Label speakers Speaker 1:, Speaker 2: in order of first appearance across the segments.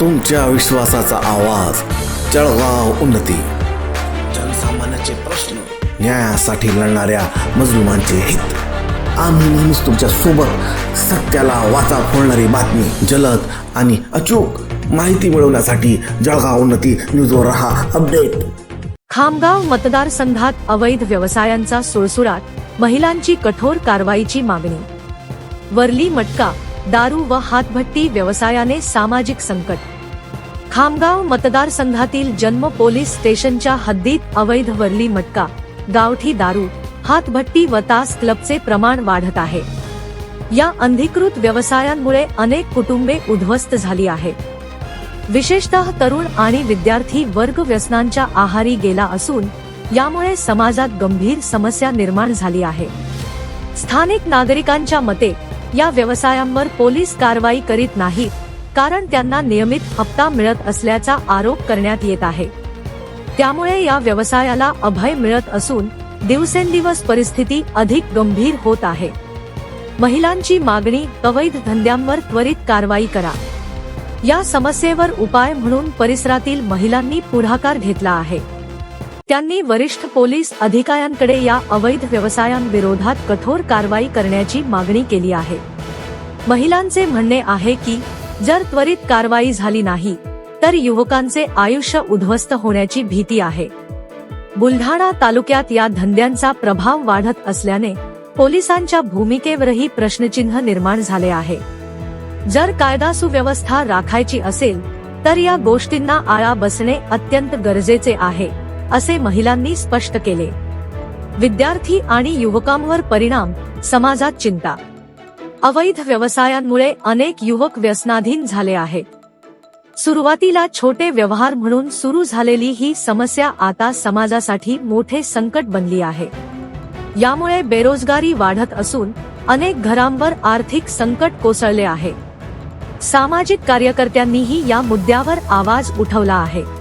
Speaker 1: तुमच्या विश्वासाचा आवाज. जळगाव उन्नती. जनसामान्याचे प्रश्न न्यायासाठी लढणाऱ्या मजलुमांचे हित. आम्ही नेहमीच तुमच्यासोबत सत्याला वाचा फोडणारी बातमी जलद आणि अचूक माहिती मिळवण्यासाठी जळगाव उन्नती न्यूजवर रहा. अपडेट.
Speaker 2: खामगाव मतदारसंघात अवैध व्यवसायांचा सुळसुळाट महिलांची कठोर कारवाईची मागणी. वरली मटका दारू व हातभट्टी व्यवसायाने सामाजिक संकट. खामगाव मतदारसंघातील जन्म पोलीस स्टेशनच्या हद्दीत अवैध वरली मटका गावठी दारू हातभट्टी व तास क्लबचे प्रमाण वाढत आहे. या अनधिकृत व्यवसायांमुळे अनेक कुटुंबे उद्ध्वस्त झाली आहेत विशेषतः तरुण आणि विद्यार्थी वर्ग व्यसनांच्या आहारी गेला असून यामुळे समाजात गंभीर समस्या निर्माण झाली आहे. स्थानिक नागरिकांच्या मते या व्यवसायांवर पोलीस कारवाई करीत नाहीत कारण त्यांना नियमित हप्ता मिळत असल्याचा आरोप करण्यात येत आहे. त्यामुळे या व्यवसायाला अभय मिळत असून दिवसेंदिवस परिस्थिती अधिक गंभीर होत आहे. महिलांची मागणी अवैध धंद्यांवर त्वरित कारवाई करा. या समस्येवर उपाय म्हणून परिसरातील महिलांनी पुढाकार घेतला आहे. त्यांनी वरिष्ठ पोलीस अधिकाऱ्यांकडे या अवैध व्यवसायांविरोधात कठोर कारवाई करण्याची मागणी केली आहे. महिलांचे म्हणणे आहे की जर त्वरित कारवाई झाली नाही तर युवकांचे आयुष्य उद्ध्वस्त होण्याची भीती आहे. बुलढाणा तालुक्यात या धंद्यांचा प्रभाव वाढत असल्याने पोलिसांच्या भूमिकेवरही प्रश्नचिन्ह निर्माण झाले आहे. जर कायदा सुव्यवस्था राखायची असेल तर या गोष्टींना आळा बसणे अत्यंत गरजेचे आहे. असे महिलांनी स्पष्ट केले. विद्यार्थी आणि युवकांवर परिणाम समाजात चिंता. अवैध व्यवसायांमुळे अनेक युवक व्यसनाधीन झाले आहेत. सुरुवातीला छोटे व्यवहार म्हणून सुरू झालेली ही समस्या आता समाजासाठी मोठे संकट बनली आहे. यामुळे बेरोजगारी वाढत असून अनेक घरांवर आर्थिक संकट कोसळले आहे. सामाजिक कार्यकर्त्यांनीही या मुद्द्यावर आवाज उठवला आहे.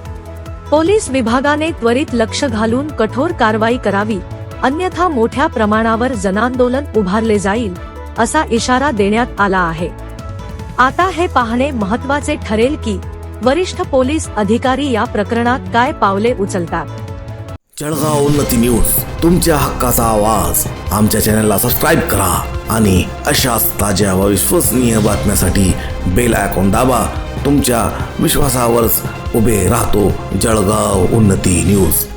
Speaker 2: पोलीस विभागाने त्वरित लक्ष घालून कठोर कारवाई करावी अन्यथा मोठ्या प्रमाणावर जनांदोलन उभारले जाईल असा इशारा देण्यात आला आहे. आता हे पाहणे महत्त्वाचे ठरेल की वरिष्ठ पोलीस अधिकारी या प्रकरणात काय पावले उचलतात.
Speaker 1: जळगाव उन्नती न्यूज तुमच्या हक्काचा आवाज. आमच्या चॅनलला सबस्क्राईब करा आणि अशाच ताज्या व विश्वसनीय बातम्यासाठी बेल आयकॉन दाबा. तुमच्या विश्वासावरच उभे राहतो जळगाव उन्नती न्यूज.